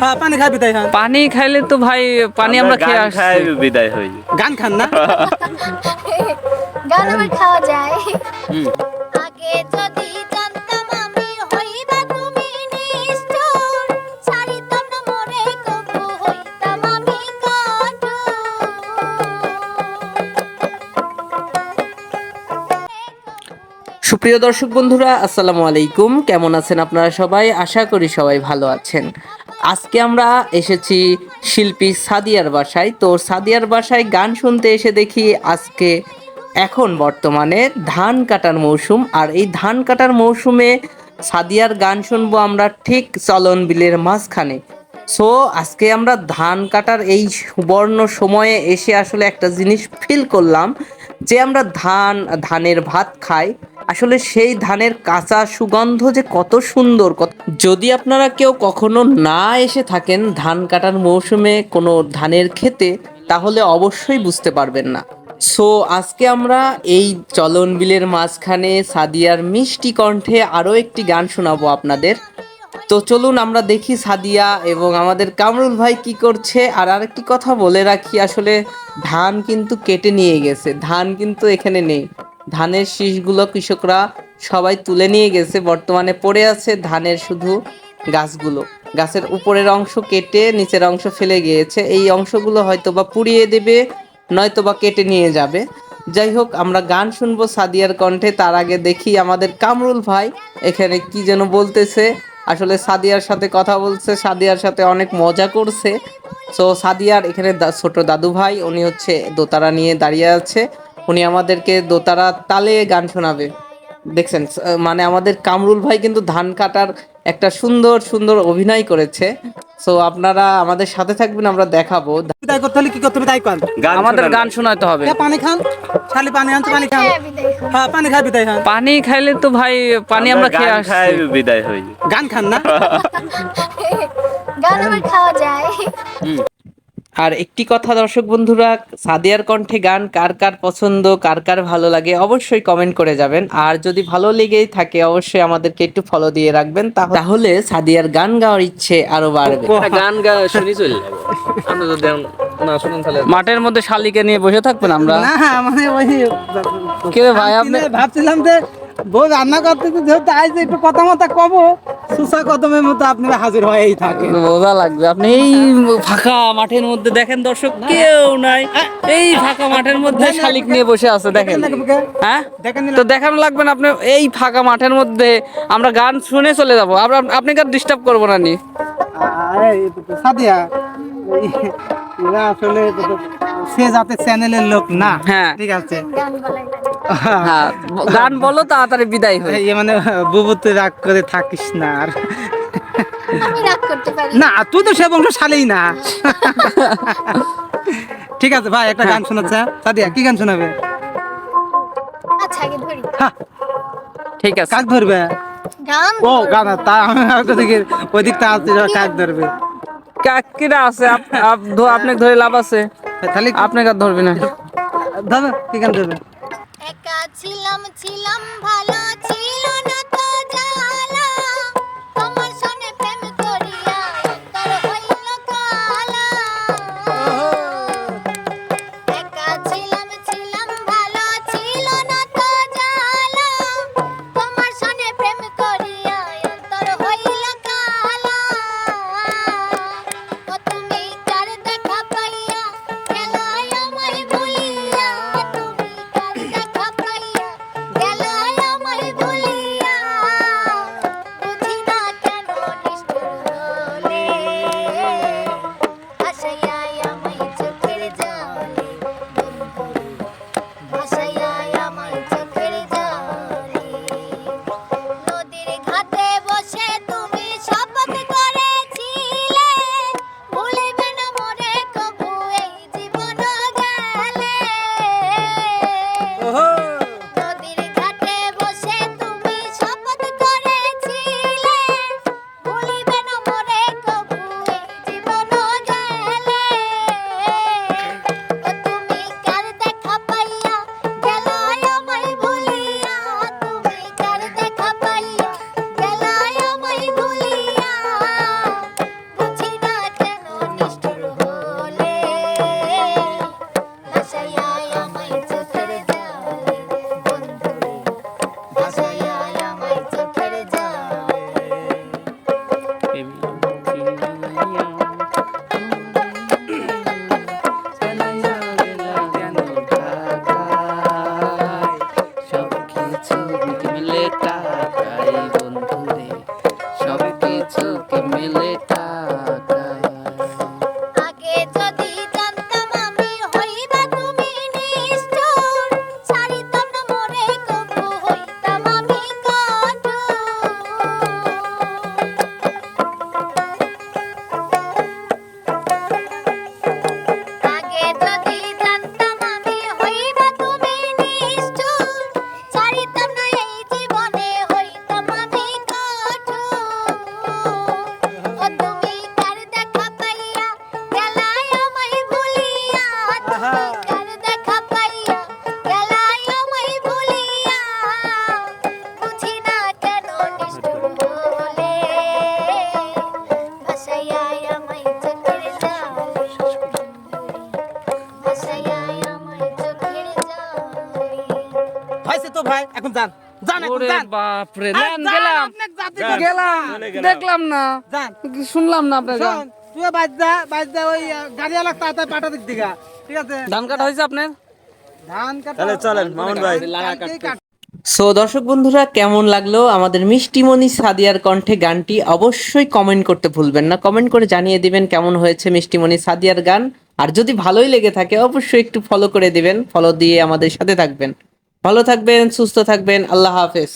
হ্যাঁ পানি খাই বিদায় হন পানি খাইলে তো ভাই পানি আমরা খেয়ে খাই আসছি। বিদায় হই। গান খান না? গান আমার খাওয়া যায়। আগে যদি জানতাম আমি হইবা তুমি নিষ্ঠুর ছাড়িতাম না মরে কবু হইতাম আমি সুপ্রিয় দর্শক বন্ধুরা আসসালামু আলাইকুম। কেমন আছেন আপনারা সবাই? আশা করি সবাই ভালো আছেন। আজকে আমরা এসেছি শিল্পী সাদিয়ার বাসায়। তো সাদিয়ার বাসায় গান শুনতে এসে দেখি আজকে এখন বর্তমানে ধান কাটার মৌসুম। আর এই ধান কাটার মৌসুমে সাদিয়ার গান শুনব আমরা ঠিক চলন বিলের মাঝখানে। সো আজকে আমরা ধান কাটার এই সুবর্ণ সময়ে এসে আসলে একটা জিনিস ফিল করলাম। যে আমরা ধান, ধানের ভাত খাই, আসলে সেই ধানের কাঁচা সুগন্ধ যে কত সুন্দর যদি আপনারা কেউ কখনো না এসে থাকেন ধান কাটার মৌসুমে কোনো ধানের খেতে তাহলে অবশ্যই বুঝতে পারবেন না। সো আজকে আমরা এই চলন বিলের মাঝখানে সাদিয়ার মিষ্টি কণ্ঠে আরও একটি গান শোনাবো আপনাদের। তো চলুন আমরা দেখি সাদিয়া এবং আমাদের কামরুল ভাই কি করছে। আর আরেকটি কথা বলে রাখি, আসলে ধান কিন্তু কেটে নিয়ে গেছে। ধান কিন্তু এখানে নেই। ধানের শীষগুলো কৃষকরা সবাই তুলে নিয়ে গেছে। বর্তমানে পড়ে আছে ধানের শুধু গাছগুলো। গাছের উপরের অংশ কেটে নিচের অংশ ফেলে গিয়েছে। এই অংশগুলো হয়তো বা পুড়িয়ে দেবে নয়তো বা কেটে নিয়ে যাবে। যাই হোক, আমরা গান শুনব সাদিয়ার কণ্ঠে। তার আগে দেখি আমাদের কামরুল ভাই এখানে কি যেন বলতেছে। আসলে সাদিয়ার সাথে কথা বলছে, সাদিয়ার সাথে অনেক মজা করছে। সো সাদিয়ার এখানে ছোট দাদু ভাই, উনি হচ্ছে দোতারা নিয়ে দাঁড়িয়ে আছে। উনি আমাদেরকে দোতারা তালে গান শোনাবে। দেখছেন মানে আমাদের কামরুল ভাই কিন্তু ধান কাটার একটা সুন্দর সুন্দর অভিনয় করেছে। সো আপনারা আমাদের সাথে থাকবেন আমরা দেখাবো। বিদায় করতে হলে কি করতে হবে তাই কর। আমাদের। গান শোনাতে হবে। এ পানি খান। খালি পানি আনতে পানি খান। হ্যাঁ। হ্যাঁ পানি খাই বিদায় খান পানি খাইলে তো ভাই পানি আমরা খেয়ে আসি খাই আসছি বিদায় হই। গান খান না? গান আমার খাওয়া যায়। আর একটি কথা দর্শক বন্ধুরা সাদিয়ার কণ্ঠে গান কার কার পছন্দ কার কার ভালো লাগে অবশ্যই কমেন্ট করে যাবেন। আর যদি ভালো লেগেই থাকে অবশ্যই আমাদেরকে একটু ফলো দিয়ে রাখবেন তাহ- তাহলে সাদিয়ার গান গাওয়ার ইচ্ছে আরও বাড়বে। গান গা শুনি চলে যাব। আপনি যদি না শুনেন তাহলে মাঠের মধ্যে শালিকে নিয়ে বসে থাকবেন আমরা? না মানে ওই ভাই আপনি ভাবছিলাম যে বউ রান্না করতে যেহেতু আজ একটু কথা মতো কব। সুসা কদমের মতো আপনি হাজির হয়েই থাকে বোঝা লাগবে। আপনি এই ফাঁকা মাঠের মধ্যে দেখেন দর্শক কেউ নাই। এই ফাঁকা মাঠের মধ্যে শালিক নিয়ে বসে আছে দেখেন হ্যাঁ? দেখেন তো দেখানো। লাগবে না আপনি এই ফাঁকা মাঠের মধ্যে আমরা গান শুনে চলে যাব। আমরা- আপনাকে আর ডিস্টার্ব করব না নি সাদিয়া। এরা আসলে সে যাতে চ্যানেলের লোক না। হ্যাঁ। ঠিক আছে। হ্যাঁ গান বলো তাড়াতাড়ি বিদায় হয়ে মানে বুবুতে রাগ করে থাকিস না আর। আমি রাগ করতে পারি না। তুই তো সে বংশশালী না। ঠিক আছে ভাই একটা গান শোনাচ্ছে সাদিয়া কি গান শোনাবে? আচ্ছা আগে ধরি। ঠিক আছে। কাক ধরবে? গান ও গান তা আমি ওই দিকটা আসছে যে কাক ধরবে? কাকিরা আছে? আপ- আপ- আপনাকে ধরে লাভ আছে। তাহলে আপনাকে আর ধরবি না। ধরবে কি গান ধরবে? একা ছিলাম ছিলাম ভালো ছিল হলে তা তো ভাই এখন যান। যান এখন যান। বাপ রে আরে নেন যান, গেলাম। আপনাকে যাতে যান। বলছি। গেলাম। দেখলাম না। শুনলাম না আপনার তুই বাজদা বাজদা ওই গাড়িওয়ালা তাড়াতাড়ি পাঠা দিক দিঘা ঠিক আছে? ধান কাটা হয়েছে আপনার? ধান কাটা তাহলে চলেন মামুন ভাই। সো দর্শক বন্ধুরা কেমন লাগল? আমাদের মিষ্টিমণি সাদিয়ার কণ্ঠে গানটি অবশ্যই কমেন্ট করতে ভুলবেন না। কমেন্ট করে জানিয়ে দিবেন কেমন হয়েছে মিষ্টিমণি সাদিয়ার গান। আর যদি ভালোই লেগে থাকে অবশ্যই একটু ফলো করে দিবেন। ফলো দিয়ে আমাদের সাথে থাকবেন। ভালো থাকবেন সুস্থ থাকবেন। আল্লাহ হাফেজ।